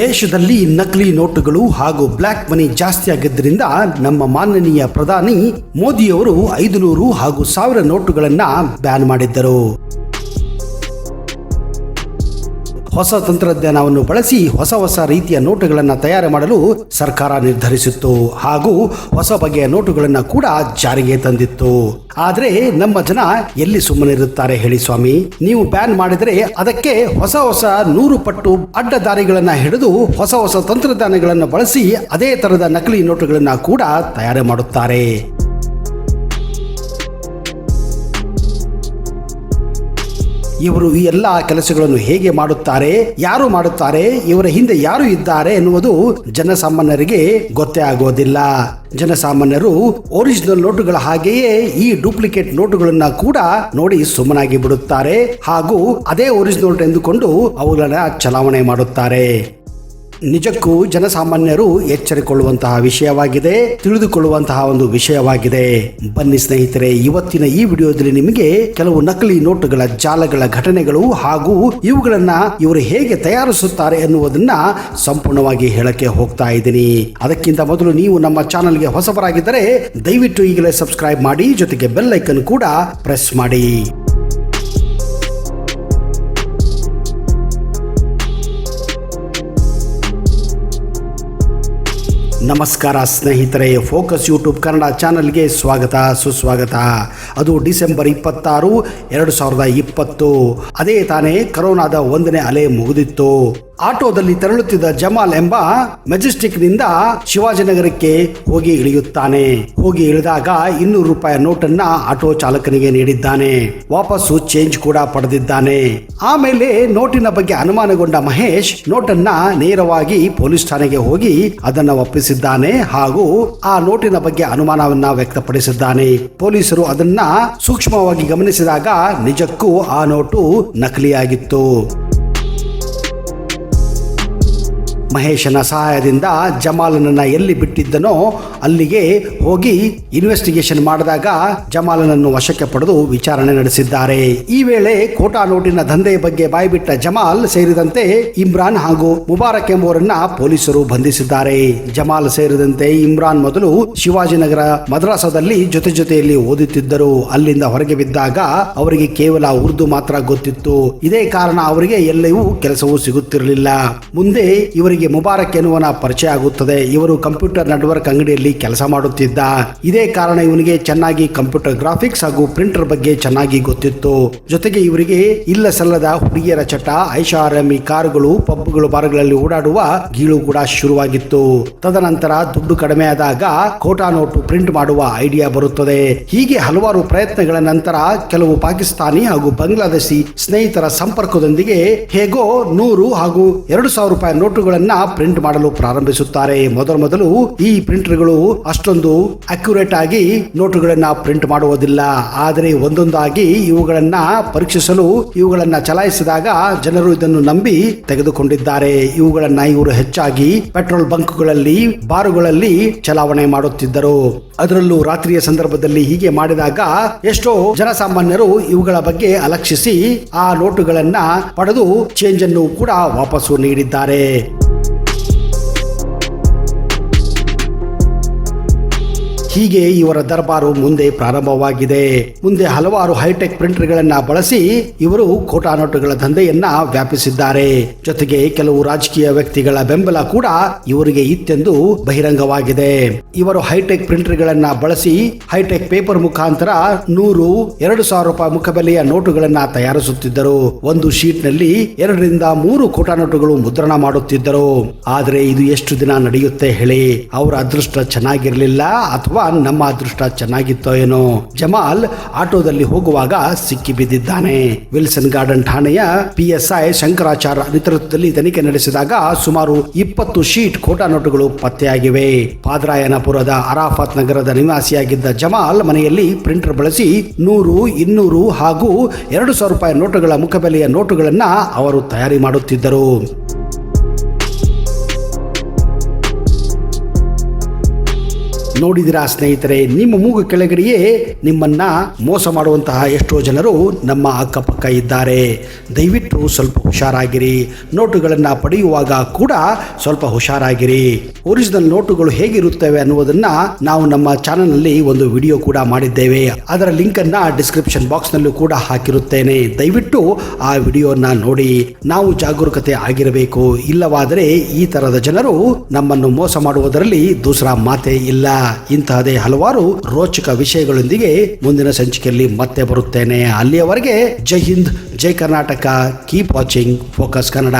ದೇಶದಲ್ಲಿ ನಕಲಿ ನೋಟುಗಳು ಹಾಗೂ ಬ್ಲ್ಯಾಕ್ ಮನಿ ಜಾಸ್ತಿ ಆಗಿದ್ದರಿಂದ ನಮ್ಮ ಮಾನನೀಯ ಪ್ರಧಾನಿ ಮೋದಿಯವರು ಐದುನೂರು ಹಾಗೂ ಸಾವಿರ ನೋಟುಗಳನ್ನ ಬ್ಯಾನ್ ಮಾಡಿದ್ದರು. ಹೊಸ ತಂತ್ರಜ್ಞಾನವನ್ನು ಬಳಸಿ ಹೊಸ ಹೊಸ ರೀತಿಯ ನೋಟುಗಳನ್ನು ತಯಾರು ಮಾಡಲು ಸರ್ಕಾರ ನಿರ್ಧರಿಸಿತ್ತು ಹಾಗೂ ಹೊಸ ಬಗೆಯ ನೋಟುಗಳನ್ನು ಕೂಡ ಜಾರಿಗೆ ತಂದಿತ್ತು. ಆದರೆ ನಮ್ಮ ಜನ ಎಲ್ಲಿ ಸುಮ್ಮನಿರುತ್ತಾರೆ ಹೇಳಿ ಸ್ವಾಮಿ? ನೀವು ಬ್ಯಾನ್ ಮಾಡಿದರೆ ಅದಕ್ಕೆ ಹೊಸ ಹೊಸ ನೂರು ಪಟ್ಟು ಅಡ್ಡ ದಾರಿಗಳನ್ನು ಹಿಡಿದು ಹೊಸ ಹೊಸ ತಂತ್ರಜ್ಞಾನಗಳನ್ನು ಬಳಸಿ ಅದೇ ತರದ ನಕಲಿ ನೋಟುಗಳನ್ನು ಕೂಡ ತಯಾರು ಮಾಡುತ್ತಾರೆ. ಇವರು ಈ ಎಲ್ಲ ಕೆಲಸಗಳನ್ನು ಹೇಗೆ ಮಾಡುತ್ತಾರೆ, ಯಾರು ಮಾಡುತ್ತಾರೆ, ಇವರ ಹಿಂದೆ ಯಾರು ಇದ್ದಾರೆ ಎನ್ನುವುದು ಜನಸಾಮಾನ್ಯರಿಗೆ ಗೊತ್ತೇ ಆಗೋದಿಲ್ಲ. ಜನಸಾಮಾನ್ಯರು ಒರಿಜಿನಲ್ ನೋಟುಗಳ ಹಾಗೆಯೇ ಈ ಡೂಪ್ಲಿಕೇಟ್ ನೋಟುಗಳನ್ನ ಕೂಡ ನೋಡಿ ಸುಮ್ಮನಾಗಿ ಬಿಡುತ್ತಾರೆ ಹಾಗೂ ಅದೇ ಒರಿಜಿನಲ್ ಎಂದುಕೊಂಡು ಅವುಗಳನ್ನ ಚಲಾವಣೆ ಮಾಡುತ್ತಾರೆ. ನಿಜಕ್ಕೂ ಜನಸಾಮಾನ್ಯರು ಎಚ್ಚರಿಕೊಳ್ಳುವಂತಹ ವಿಷಯವಾಗಿದೆ, ತಿಳಿದುಕೊಳ್ಳುವಂತಹ ಒಂದು ವಿಷಯವಾಗಿದೆ. ಬನ್ನಿ ಸ್ನೇಹಿತರೆ, ಇವತ್ತಿನ ಈ ವಿಡಿಯೋದಲ್ಲಿ ನಿಮಗೆ ಕೆಲವು ನಕಲಿ ನೋಟುಗಳ ಜಾಲಗಳ ಘಟನೆಗಳು ಹಾಗೂ ಇವುಗಳನ್ನ ಇವರು ಹೇಗೆ ತಯಾರಿಸುತ್ತಾರೆ ಎನ್ನುವುದನ್ನ ಸಂಪೂರ್ಣವಾಗಿ ಹೇಳಕ್ಕೆ ಹೋಗ್ತಾ ಇದ್ದೀನಿ. ಅದಕ್ಕಿಂತ ಮೊದಲು ನೀವು ನಮ್ಮ ಚಾನೆಲ್ಗೆ ಹೊಸಬರಾಗಿದ್ದರೆ ದಯವಿಟ್ಟು ಈಗಲೇ ಸಬ್ಸ್ಕ್ರೈಬ್ ಮಾಡಿ, ಜೊತೆಗೆ ಬೆಲ್ ಐಕನ್ ಕೂಡ ಪ್ರೆಸ್ ಮಾಡಿ. ನಮಸ್ಕಾರ ಸ್ನೇಹಿತರೆ ಫೋಕಸ್ ಯೂಟ್ಯೂಬ್ ಕನ್ನಡ ಚಾನಲ್ಗೆ ಸ್ವಾಗತ ಸುಸ್ವಾಗತ. ಅದು ಡಿಸೆಂಬರ್ ಇಪ್ಪತ್ತಾರು, ಎರಡು ಸಾವಿರದ ಇಪ್ಪತ್ತು. ಅದೇ ತಾನೇ ಕರೋನಾದ ಒಂದನೇ ಅಲೆ ಮುಗಿದಿತ್ತು. ಆಟೋದಲ್ಲಿ ತೆರಳುತ್ತಿದ್ದ ಜಮಾಲ್ ಎಂಬ ಮೆಜೆಸ್ಟಿಕ್ನಿಂದ ಶಿವಾಜಿನಗರಕ್ಕೆ ಹೋಗಿ ಇಳಿಯುತ್ತಾನೆ. ಹೋಗಿ ಇಳಿದಾಗ ಇನ್ನೂರು ರೂಪಾಯಿ ನೋಟನ್ನ ಆಟೋ ಚಾಲಕನಿಗೆ ನೀಡಿದ್ದಾನೆ. ವಾಪಸ್ಸು ಚೇಂಜ್ ಕೂಡ ಪಡೆದಿದ್ದಾನೆ. ಆಮೇಲೆ ನೋಟಿನ ಬಗ್ಗೆ ಅನುಮಾನಗೊಂಡ ಮಹೇಶ್ ನೋಟನ್ನ ನೇರವಾಗಿ ಪೊಲೀಸ್ ಠಾಣೆಗೆ ಹೋಗಿ ಅದನ್ನ ಒಪ್ಪಿಸಿದ್ದಾನೆ ಹಾಗೂ ಆ ನೋಟಿನ ಬಗ್ಗೆ ಅನುಮಾನವನ್ನ ವ್ಯಕ್ತಪಡಿಸಿದ್ದಾನೆ. ಪೊಲೀಸರು ಅದನ್ನ ಸೂಕ್ಷ್ಮವಾಗಿ ಗಮನಿಸಿದಾಗ ನಿಜಕ್ಕೂ ಆ ನೋಟು ನಕಲಿಯಾಗಿತ್ತು. ಮಹೇಶನ ಸಹಾಯದಿಂದ ಜಮಾಲನನ್ನು ಎಲ್ಲಿ ಬಿಟ್ಟಿದ್ದನೋ ಅಲ್ಲಿಗೆ ಹೋಗಿ ಇನ್ವೆಸ್ಟಿಗೇಷನ್ ಮಾಡಿದಾಗ ಜಮಾಲನನ್ನು ವಶಕ್ಕೆ ಪಡೆದು ವಿಚಾರಣೆ ನಡೆಸಿದ್ದಾರೆ. ಈ ವೇಳೆ ಕೋಟಾ ನೋಟಿನ ದಂಧೆಯ ಬಗ್ಗೆ ಬಾಯ್ಬಿಟ್ಟ ಜಮಾಲ್ ಸೇರಿದಂತೆ ಇಮ್ರಾನ್ ಹಾಗೂ ಮುಬಾರಕ್ ಎಂಬುವರನ್ನ ಪೊಲೀಸರು ಬಂಧಿಸಿದ್ದಾರೆ. ಜಮಾಲ್ ಸೇರಿದಂತೆ ಇಮ್ರಾನ್ ಮೊದಲು ಶಿವಾಜಿನಗರ ಮದ್ರಾಸದಲ್ಲಿ ಜೊತೆ ಜೊತೆಯಲ್ಲಿ ಓದುತ್ತಿದ್ದರು. ಅಲ್ಲಿಂದ ಹೊರಗೆ ಬಿದ್ದಾಗ ಅವರಿಗೆ ಕೇವಲ ಉರ್ದು ಮಾತ್ರ ಗೊತ್ತಿತ್ತು. ಇದೇ ಕಾರಣ ಅವರಿಗೆ ಎಲ್ಲವೂ ಕೆಲಸವೂ ಸಿಗುತ್ತಿರಲಿಲ್ಲ. ಮುಂದೆ ಇವರಿಗೆ ಮುಬಾರಕ್ ಎನ್ನುವನ ಪರಿಚಯ ಆಗುತ್ತದೆ. ಇವರು ಕಂಪ್ಯೂಟರ್ ನೆಟ್ವರ್ಕ್ ಅಂಗಡಿಯಲ್ಲಿ ಕೆಲಸ ಮಾಡುತ್ತಿದ್ದ. ಇದೇ ಕಾರಣ ಇವನಿಗೆ ಚೆನ್ನಾಗಿ ಕಂಪ್ಯೂಟರ್ ಗ್ರಾಫಿಕ್ಸ್ ಹಾಗೂ ಪ್ರಿಂಟರ್ ಬಗ್ಗೆ ಚೆನ್ನಾಗಿ ಗೊತ್ತಿತ್ತು. ಜೊತೆಗೆ ಇವರಿಗೆ ಇಲ್ಲ ಸಲ್ಲದ ಹುಡುಗಿಯರ ಚಟ, ಐಷಾರಾಮಿ ಕಾರುಗಳು, ಪಬ್ಗಳು ಬಾರ್ಗಳಲ್ಲಿ ಓಡಾಡುವ ಗೀಳು ಕೂಡ ಶುರುವಾಗಿತ್ತು. ತದನಂತರ ದುಡ್ಡು ಕಡಿಮೆ ಆದಾಗ ಕೋಟಾ ನೋಟು ಪ್ರಿಂಟ್ ಮಾಡುವ ಐಡಿಯಾ ಬರುತ್ತದೆ. ಹೀಗೆ ಹಲವಾರು ಪ್ರಯತ್ನಗಳ ನಂತರ ಕೆಲವು ಪಾಕಿಸ್ತಾನಿ ಹಾಗೂ ಬಾಂಗ್ಲಾದೇಶಿ ಸ್ನೇಹಿತರ ಸಂಪರ್ಕದೊಂದಿಗೆ ಹೇಗೋ ನೂರು ಹಾಗೂ ಎರಡು ಸಾವಿರ ರೂಪಾಯಿ ನೋಟುಗಳನ್ನ ಪ್ರಿಂಟ್ ಮಾಡಲು ಪ್ರಾರಂಭಿಸುತ್ತಾರೆ. ಮೊದಲ ಮೊದಲು ಈ ಪ್ರಿಂಟರ್ಗಳು ಅಷ್ಟೊಂದು ಅಕ್ಯುರೇಟ್ ಆಗಿ ನೋಟುಗಳನ್ನ ಪ್ರಿಂಟ್ ಮಾಡುವುದಿಲ್ಲ. ಆದರೆ ಒಂದೊಂದಾಗಿ ಇವುಗಳನ್ನ ಪರೀಕ್ಷಿಸಲು, ಇವುಗಳನ್ನ ಚಲಾಯಿಸಿದಾಗ ಜನರು ಇದನ್ನು ನಂಬಿ ತೆಗೆದುಕೊಂಡಿದ್ದಾರೆ. ಇವುಗಳನ್ನ ಇವರು ಹೆಚ್ಚಾಗಿ ಪೆಟ್ರೋಲ್ ಬಂಕ್ಗಳಲ್ಲಿ ಬಾರುಗಳಲ್ಲಿ ಚಲಾವಣೆ ಮಾಡುತ್ತಿದ್ದರು. ಅದರಲ್ಲೂ ರಾತ್ರಿಯ ಸಂದರ್ಭದಲ್ಲಿ ಹೀಗೆ ಮಾಡಿದಾಗ ಎಷ್ಟೋ ಜನಸಾಮಾನ್ಯರು ಇವುಗಳ ಬಗ್ಗೆ ಅಲಕ್ಷಿಸಿ ಆ ನೋಟುಗಳನ್ನ ಪಡೆದು ಚೇಂಜ್ ಅನ್ನು ಕೂಡ ವಾಪಸ್ಸು ನೀಡಿದ್ದಾರೆ. ಹೀಗೆ ಇವರ ದರ್ಬಾರು ಮುಂದೆ ಪ್ರಾರಂಭವಾಗಿದೆ. ಮುಂದೆ ಹಲವಾರು ಹೈಟೆಕ್ ಪ್ರಿಂಟರ್ಗಳನ್ನ ಬಳಸಿ ಇವರು ಖೋಟಾ ನೋಟುಗಳ ದಂಧೆಯನ್ನ ವ್ಯಾಪಿಸಿದ್ದಾರೆ. ಜೊತೆಗೆ ಕೆಲವು ರಾಜಕೀಯ ವ್ಯಕ್ತಿಗಳ ಬೆಂಬಲ ಕೂಡ ಇವರಿಗೆ ಇತ್ತೆಂದು ಬಹಿರಂಗವಾಗಿದೆ. ಇವರು ಹೈಟೆಕ್ ಪ್ರಿಂಟರ್ಗಳನ್ನ ಬಳಸಿ ಹೈಟೆಕ್ ಪೇಪರ್ ಮುಖಾಂತರ ನೂರು, ಎರಡು ಸಾವಿರ ರೂಪಾಯಿ ಮುಖಬೆಲೆಯ ನೋಟುಗಳನ್ನ ತಯಾರಿಸುತ್ತಿದ್ದರು. ಒಂದು ಶೀಟ್ನಲ್ಲಿ ಎರಡರಿಂದ ಮೂರು ಕೋಟಾ ನೋಟುಗಳು ಮುದ್ರಣ ಮಾಡುತ್ತಿದ್ದರು. ಆದರೆ ಇದು ಎಷ್ಟು ದಿನ ನಡೆಯುತ್ತೆ ಹೇಳಿ? ಅವರ ಅದೃಷ್ಟ ಚೆನ್ನಾಗಿರಲಿಲ್ಲ ಅಥವಾ ನಮ್ಮ ಅದೃಷ್ಟ ಚೆನ್ನಾಗಿತ್ತೋ ಏನೋ. ಜಮಾಲ್ ಆಟೋದಲ್ಲಿ ಹೋಗುವಾಗ ಸಿಕ್ಕಿ ಬಿದ್ದಿದ್ದಾನೆ. ವಿಲ್ಸನ್ ಗಾರ್ಡನ್ ಠಾಣೆಯ ಪಿಎಸ್ಐ ಶಂಕರಾಚಾರ್ಯ ನೇತೃತ್ವದಲ್ಲಿ ತನಿಖೆ ನಡೆಸಿದಾಗ ಸುಮಾರು ಇಪ್ಪತ್ತು ಶೀಟ್ ಖೋಟಾ ನೋಟುಗಳು ಪತ್ತೆಯಾಗಿವೆ. ಪಾದ್ರಾಯನಪುರದ ಅರಾಫತ್ ನಗರದ ನಿವಾಸಿಯಾಗಿದ್ದ ಜಮಾಲ್ ಮನೆಯಲ್ಲಿ ಪ್ರಿಂಟರ್ ಬಳಸಿ ನೂರು, ಇನ್ನೂರು ಹಾಗೂ ಎರಡು ಸಾವಿರ ರೂಪಾಯಿ ನೋಟುಗಳ ಮುಖಬೆಲೆಯ ನೋಟುಗಳನ್ನು ಅವರು ತಯಾರಿ ಮಾಡುತ್ತಿದ್ದರು. ನೋಡಿದಿರಾ ಸ್ನೇಹಿತರೆ, ನಿಮ್ಮ ಮೂಗು ಕೆಳಗಡೆಯೇ ನಿಮ್ಮನ್ನ ಮೋಸ ಮಾಡುವಂತಹ ಎಷ್ಟೋ ಜನರು ನಮ್ಮ ಅಕ್ಕಪಕ್ಕ ಇದ್ದಾರೆ. ದಯವಿಟ್ಟು ಸ್ವಲ್ಪ ಹುಷಾರಾಗಿರಿ. ನೋಟುಗಳನ್ನು ಪಡೆಯುವಾಗ ಕೂಡ ಸ್ವಲ್ಪ ಹುಷಾರಾಗಿರಿ. ಒರಿಜಿನಲ್ ನೋಟುಗಳು ಹೇಗಿರುತ್ತವೆ ಅನ್ನುವುದನ್ನ ನಾವು ನಮ್ಮ ಚಾನಲ್ನಲ್ಲಿ ಒಂದು ವಿಡಿಯೋ ಕೂಡ ಮಾಡಿದ್ದೇವೆ. ಅದರ ಲಿಂಕ್ ಅನ್ನ ಡಿಸ್ಕ್ರಿಪ್ಷನ್ ಬಾಕ್ಸ್ ನಲ್ಲೂ ಕೂಡ ಹಾಕಿರುತ್ತೇನೆ. ದಯವಿಟ್ಟು ಆ ವಿಡಿಯೋನ ನೋಡಿ. ನಾವು ಜಾಗರೂಕತೆ ಆಗಿರಬೇಕು. ಇಲ್ಲವಾದರೆ ಈ ತರದ ಜನರು ನಮ್ಮನ್ನು ಮೋಸ ಮಾಡುವುದರಲ್ಲಿ ದೂಸರ ಮಾತೇ ಇಲ್ಲ. ಇಂತಹದೇ ಹಲವಾರು ರೋಚಕ ವಿಷಯಗಳೊಂದಿಗೆ ಮುಂದಿನ ಸಂಚಿಕೆಯಲ್ಲಿ ಮತ್ತೆ ಬರುತ್ತೇನೆ. ಅಲ್ಲಿಯವರೆಗೆ Jai Hind, Jai Karnataka. Keep watching Focus Kannada